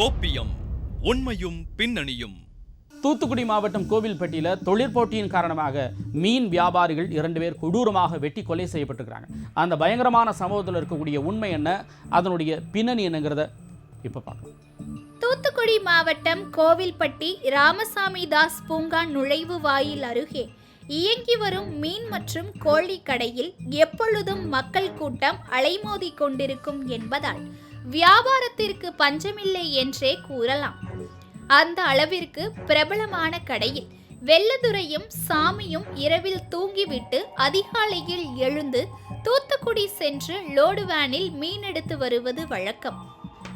கோப்பியம் உண்மையும் பின்னணியும். தூத்துக்குடி மாவட்டம் கோவில்பட்டியில் தொழிற்போட்டியின் காரணமாக மீன் வியாபாரிகள் இரண்டு பேர் கொடூரமாக வெட்டி கொலை செய்யப்பட்டிருக்கிறாங்க. அந்த பயங்கரமான சம்பவத்தில் இருக்கக்கூடிய உண்மை என்ன? அதனுடைய பின்னணி என்னங்கிறத இப்போ பார்க்கலாம். தூத்துக்குடி மாவட்டம் கோவில்பட்டி ராமசாமி தாஸ் பூங்கா நுழைவு வாயில் அருகே இயங்கி வரும் மீன் மற்றும் கோழி கடையில் எப்பொழுதும் மக்கள் கூட்டம் அலைமோதி கொண்டிருக்கும் என்பதால் வியாபாரத்திற்கு பஞ்சமில்லை என்றே கூறலாம். அந்த அளவிற்கு பிரபலமான கடையில் வெள்ளதுரையும் சாமியும் இரவில் தூங்கிவிட்டு அதிகாலையில் எழுந்து தூத்துக்குடி சென்று லோடு வேனில் மீன் எடுத்து வருவது வழக்கம்.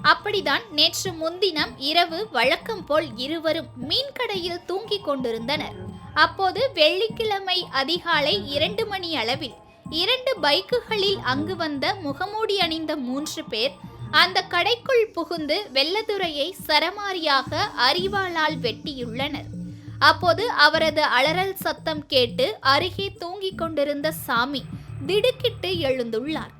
அப்படிதான் நேற்று முன்தினம் இரவு வழக்கம் போல் இருவரும் மீன் கடையில் தூங்கிக் கொண்டிருந்தனர். அப்போது வெள்ளிக்கிழமை அதிகாலை இரண்டு மணி அளவில் இரண்டு பைக்குகளில் அங்கு வந்த முகமூடி அணிந்த மூன்று பேர் அந்த கடைக்குள் புகுந்து வெள்ளதுரையை சரமாரியாக அரிவாளால் வெட்டியுள்ளனர். அப்போது அவரது அலறல் சத்தம் கேட்டு அருகே தூங்கிக் கொண்டிருந்த சாமி திடுக்கிட்டு எழுந்துள்ளார்.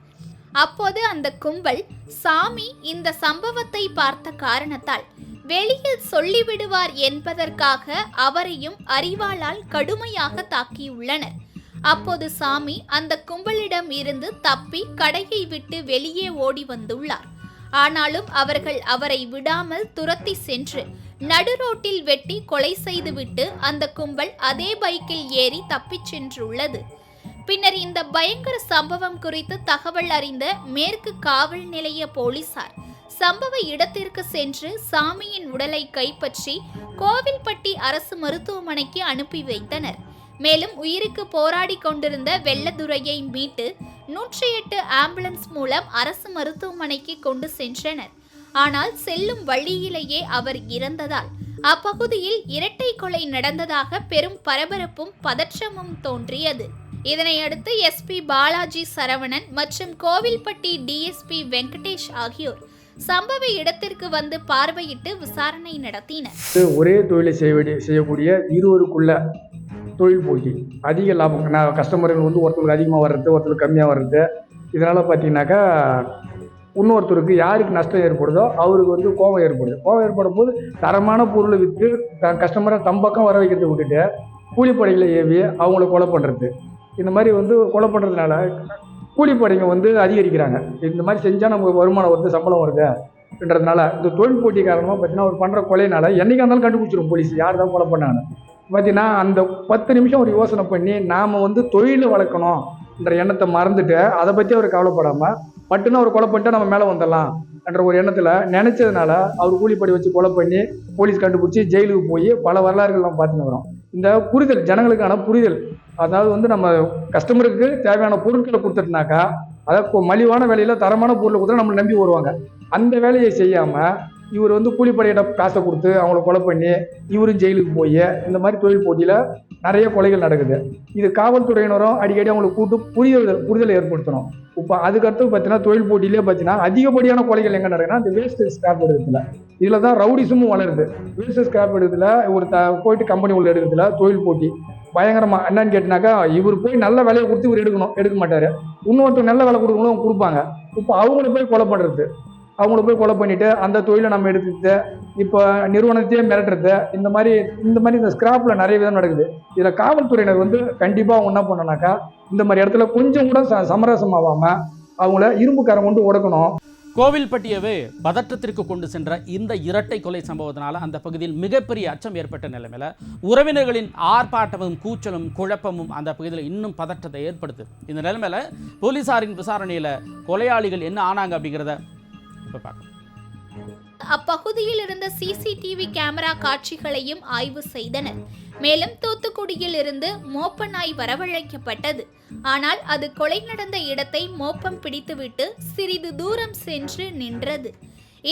அப்போது அந்த கும்பல் சாமி இந்த சம்பவத்தை பார்த்த காரணத்தால் வெளியில் சொல்லிவிடுவார் என்பதற்காக அவரையும் அறிவாளால் கடுமையாக தாக்கியுள்ளனர் அப்போது சாமி அந்த கும்பலிடம் இருந்து தப்பி கடையை விட்டு வெளியே ஓடி வந்துள்ளார். ஆனாலும் அவர்கள் அவரை விடாமல் துரத்தி சென்று நடுரோட்டில் வெட்டி கொலை செய்துவிட்டு அந்த கும்பல் அதே பைக்கில் ஏறி தப்பிச் சென்றுள்ளது. பின்னர் இந்த பயங்கர சம்பவம் குறித்து தகவல் அறிந்த மேற்கு காவல் நிலைய போலீசார் சம்பவ இடத்திற்கு சென்று சாமியின் உடலை கைப்பற்றி கோவில்பட்டி அரசு மருத்துவமனைக்கு அனுப்பி வைத்தனர். மேலும் உயிருக்கு போராடி கொண்டிருந்த வெள்ளதுரையை மீட்டு நூற்றி எட்டு ஆம்புலன்ஸ் மூலம் அரசு மருத்துவமனைக்கு கொண்டு சென்றனர். ஆனால் செல்லும் வழியிலேயே அவர் இறந்ததால் அப்பகுதியில் இரட்டை கொலை நடந்ததாக பெரும் பரபரப்பும் பதற்றமும் தோன்றியது. இதனையடுத்து எஸ்பி பாலாஜி சரவணன் மற்றும் கோவில்பட்டி டிஎஸ்பி வெங்கடேஷ் ஆகியோர் சம்பவ இடத்திற்கு வந்து பார்வையிட்டு விசாரணை நடத்தினர். ஒரே தொழிலை செய்ய செய்யக்கூடிய இருவருக்குள்ள தொழில் போட்டி. அதிக லாபம். நான் கஸ்டமர்கள் வந்து ஒருத்தருக்கு அதிகமாக வர்றது ஒருத்தருக்கு கம்மியாக வர்றது. இதனால் பார்த்தீங்கன்னாக்கா இன்னொருத்தருக்கு யாருக்கு நஷ்டம் ஏற்படுதோ அவருக்கு வந்து கோபம் ஏற்படுது. கோபம் ஏற்படும் போது தரமான பொருளை விற்று த கஸ்டமரை தம் பக்கம் வர வைக்கிறது விட்டுட்டு கூலிப்படைகளை ஏவி அவங்கள கொலை பண்ணுறது இந்த மாதிரி வந்து கொலை பண்ணுறதுனால கூலிப்படைங்க வந்து அதிகரிக்கிறாங்க. இந்த மாதிரி செஞ்சால் நமக்கு வருமானம் வருது சம்பளம் வருதுன்றதுனால இந்த தொழில் போட்டி காரணமாக பார்த்தீங்கன்னா அவர் பண்ணுற கொலையினால என்னைக்கா இருந்தாலும் கண்டுபிடிச்சிரும் போலீஸ். யார் தான் கொலை பண்ணாங்க பார்த்தீங்கன்னா அந்த பத்து நிமிஷம் ஒரு யோசனை பண்ணி நாம் வந்து தொழிலை வளர்க்கணும்ன்ற எண்ணத்தை மறந்துட்டு அதை பற்றி அவர் கவலைப்படாமல் பட்டுன்னு அவர் கொலை பண்ணிட்டா நம்ம மேலே வந்துடலாம் என்ற ஒரு எண்ணத்தில் நினச்சதுனால அவர் கூலிப்படி வச்சு கொலை பண்ணி போலீஸ் கண்டுபிடிச்சி ஜெயிலுக்கு போய் பல வரலாறுகள் நம்ம பார்த்துன்னு வரோம். இந்த புரிதல் ஜனங்களுக்கான புரிதல் அதாவது வந்து நம்ம கஸ்டமருக்கு தேவையான பொருட்களை கொடுத்துட்டுனாக்கா அதாவது மலிவான விலையில் தரமான பொருளை கொடுத்தா நம்மளை நம்பி வருவாங்க. அந்த வேலையை செய்யாமல் இவர் வந்து கூலிப்படையிடம் காசை கொடுத்து அவங்கள கொலை பண்ணி இவரும் ஜெயிலுக்கு போய் இந்த மாதிரி தொழில் போட்டியில் நிறைய கொலைகள் நடக்குது. இது காவல்துறையினரும் அடிக்கடி அவங்களுக்கு கூட்டு புரிதல் புரிதலை ஏற்படுத்தணும். இப்போ அதுக்கடுத்து பார்த்தீங்கன்னா தொழில் போட்டியிலே பார்த்தீங்கன்னா அதிகப்படியான கொலைகள் எங்கே நடக்குதுன்னா இந்த வேஸ்ட் ஸ்கிராப் எடுக்கிறதுல. இதில் தான் ரவுடிசமும் வளருது. வேஸ்ட் ஸ்கிராப் எடுக்கிறதுல ஒரு த போயிட்டு கம்பெனி உள்ள எடுக்கிறதுல தொழில் போட்டி. பயங்கரமா என்னன்னு கேட்டினாக்கா இவர் போய் நல்ல விலையை கொடுத்து இவர் எடுக்கணும் எடுக்க மாட்டார். இன்னொருத்தர் நல்ல வேலை கொடுக்கணும் கொடுப்பாங்க. இப்போ அவங்கள போய் கொலை பண்ணுறது அவங்கள போய் கொலை பண்ணிவிட்டு அந்த தொழிலை நம்ம எடுத்துக்கிட்டு இப்போ நிறுவனத்தையே மிரட்டுறது இந்த மாதிரி இந்த மாதிரி இந்த ஸ்கிராப்பில் நிறைய விதம் நடக்குது. இதில் காவல்துறையினர் வந்து கண்டிப்பாக அவங்க என்ன பண்ணனாக்கா இந்த மாதிரி இடத்துல கொஞ்சம் கூட ச சமரசமாகாமல் அவங்கள இரும்புக்காரன் கொண்டு உடக்கணும் கோவில்பட்டியவே பதற்றத்திற்கு கொண்டு சென்ற இந்த இரட்டை கொலை சம்பவத்தினால அந்த பகுதியில் மிகப்பெரிய அச்சம் ஏற்பட்ட நிலைமையில் உறவினர்களின் ஆர்ப்பாட்டமும் கூச்சலும் குழப்பமும் அந்த பகுதியில் இன்னும் பதற்றத்தை ஏற்படுத்து இந்த நிலைமையில் போலீசாரின் விசாரணையில் கொலையாளிகள் என்ன ஆனாங்க அப்படிங்கிறத இப்போ பார்க்கணும் அப்பகுதியில் இருந்த சிசிடிவி கேமரா காட்சிகளையும் ஆய்வு செய்தனர். மேலும் தூத்துக்குடியில் இருந்து மோப்ப நாய் வரவழைக்கப்பட்டது. ஆனால் அது கொலை நடந்த இடத்தை மோப்பம் பிடித்துவிட்டு சிறிது தூரம் சென்று நின்றது.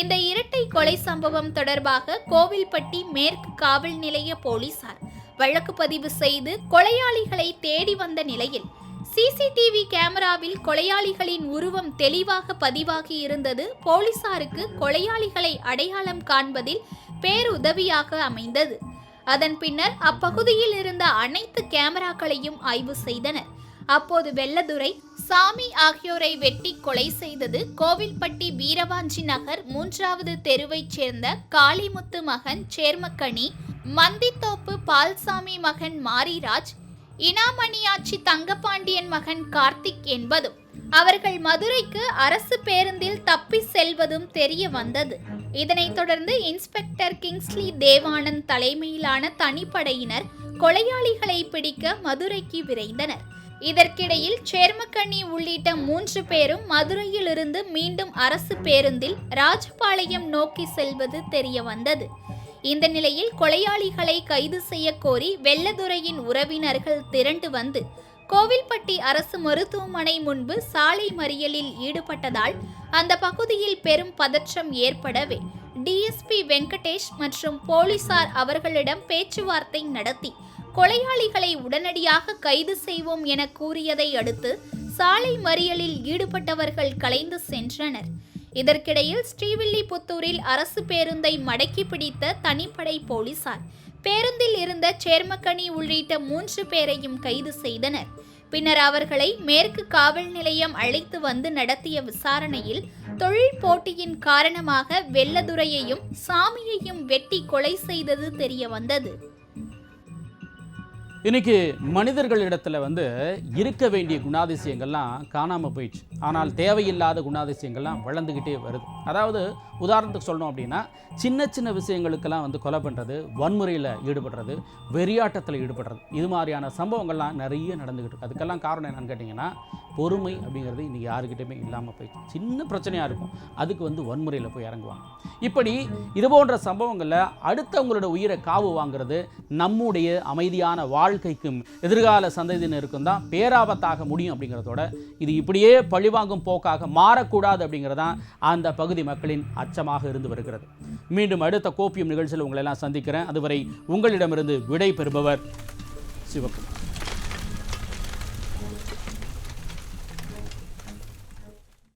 இந்த இரட்டை கொலை சம்பவம் தொடர்பாக கோவில்பட்டி மேற்கு காவல் நிலைய போலீசார் வழக்கு பதிவு செய்து கொலையாளிகளை தேடி வந்த நிலையில் சிசிடிவி கேமராவில் கொலையாளிகளின் உருவம் தெளிவாக பதிவாகி இருந்தது. போலீசாருக்கு கொலையாளிகளை அடையாளம் காண்பதில் பேருதவியாக அமைந்தது. அதன் பின்னர் அப்பகுதியில் இருந்த அனைத்து கேமராக்களையும் ஆய்வு செய்தனர். அப்போது வெள்ளதுரை சாமி ஆகியோரை வெட்டி கொலை செய்தது கோவில்பட்டி வீரவாஞ்சி நகர் மூன்றாவது தெருவைச் சேர்ந்த காளிமுத்து மகன் சேர்மக்கனி மந்தித்தோப்பு பால்சாமி மகன் மாரிராஜ் இனாமணியாச்சி தங்கபாண்டியன் மகன் கார்த்திக் என்பதும் அவர்கள் மதுரைக்கு அரசு பேருந்தில் தப்பி செல்வதும் தெரிய வந்தது. இதனைத் தொடர்ந்து இன்ஸ்பெக்டர் கிங்ஸ்லி தேவானந்த் தலைமையிலான தனிப்படையினர் கொலையாளிகளை பிடிக்க மதுரைக்கு விரைந்தனர். இதற்கிடையில் சேர்மக்கண்ணி உள்ளிட்ட மூன்று பேரும் மதுரையிலிருந்து மீண்டும் அரசு பேருந்தில் ராஜபாளையம் நோக்கி செல்வது தெரிய வந்தது. இந்த நிலையில் கொலையாளிகளை கைது செய்ய கோரி வெள்ளதுரையின் உறவினர்கள் திரண்டு வந்து கோவில்பட்டி அரசு மருத்துவமனை முன்பு சாலை மறியலில் ஈடுபட்டதால் அந்த பகுதியில் பெரும் பதற்றம் ஏற்படவே டிஎஸ்பி வெங்கடேஷ் மற்றும் போலீசார் அவர்களிடம் பேச்சுவார்த்தை நடத்தி கொலையாளிகளை உடனடியாக கைது செய்வோம் என கூறியதை அடுத்து சாலை மறியலில் ஈடுபட்டவர்கள் கலைந்து சென்றனர். இதற்கிடையில் ஸ்ரீவில்லிபுத்தூரில் அரசு பேருந்தை மடக்கி பிடித்த தனிப்படை போலீசார் பேருந்தில் இருந்த சேர்மக்கனி உள்ளிட்ட மூன்று பேரையும் கைது செய்தனர். பின்னர் அவர்களை மேற்கு காவல் நிலையம் அழைத்து வந்து நடத்திய விசாரணையில் தொழில் போட்டியின் காரணமாக வெள்ளதுரையையும் சாமியையும் வெட்டி கொலை செய்தது தெரிய வந்தது இன்னைக்கு மனிதர்களிடத்துல வந்து இருக்க வேண்டிய குணாதிசயங்கள்லாம் காணாமல் போயிடுச்சு. ஆனால் தேவையில்லாத குணாதிசயங்கள்லாம் வளர்ந்துக்கிட்டே வருது. அதாவது உதாரணத்துக்கு சொல்லணும் அப்படின்னா சின்ன சின்ன விஷயங்களுக்கெல்லாம் வந்து கொலை பண்ணுறது வன்முறையில் ஈடுபடுறது வெறியாட்டத்தில் ஈடுபடுறது இது மாதிரியான சம்பவங்கள்லாம் நிறைய நடந்துக்கிட்டு இருக்கு. அதுக்கெல்லாம் காரணம் என்னன்னு கேட்டிங்கன்னா பொறுமை அப்படிங்கிறது இன்றைக்கி யாருக்கிட்டையுமே இல்லாமல் போயிடுச்சு. சின்ன பிரச்சனையாக இருக்கும். அதுக்கு வந்து வன்முறையில் போய் இறங்குவாங்க. இப்படி இது போன்ற சம்பவங்களில் அடுத்தவங்களோட உயிரை காவு வாங்குறது நம்முடைய அமைதியான வாழ்க்கைக்கும் எதிர்கால சந்ததியினருக்கும் தான் பேராபத்தாக முடியும் அப்படிங்கிறதோட இது இப்படியே பழிவாங்கும் போக்காக மாறக்கூடாது அப்படிங்கிறதான் அந்த பகுதி மக்களின் அச்சமாக இருந்து வருகிறது. மீண்டும் அடுத்த கோப்பியம் நிகழ்ச்சியில் உங்களை எல்லாம் சந்திக்கிறேன். அதுவரை உங்களிடமிருந்து விடை பெறுபவர் சிவகுமார்.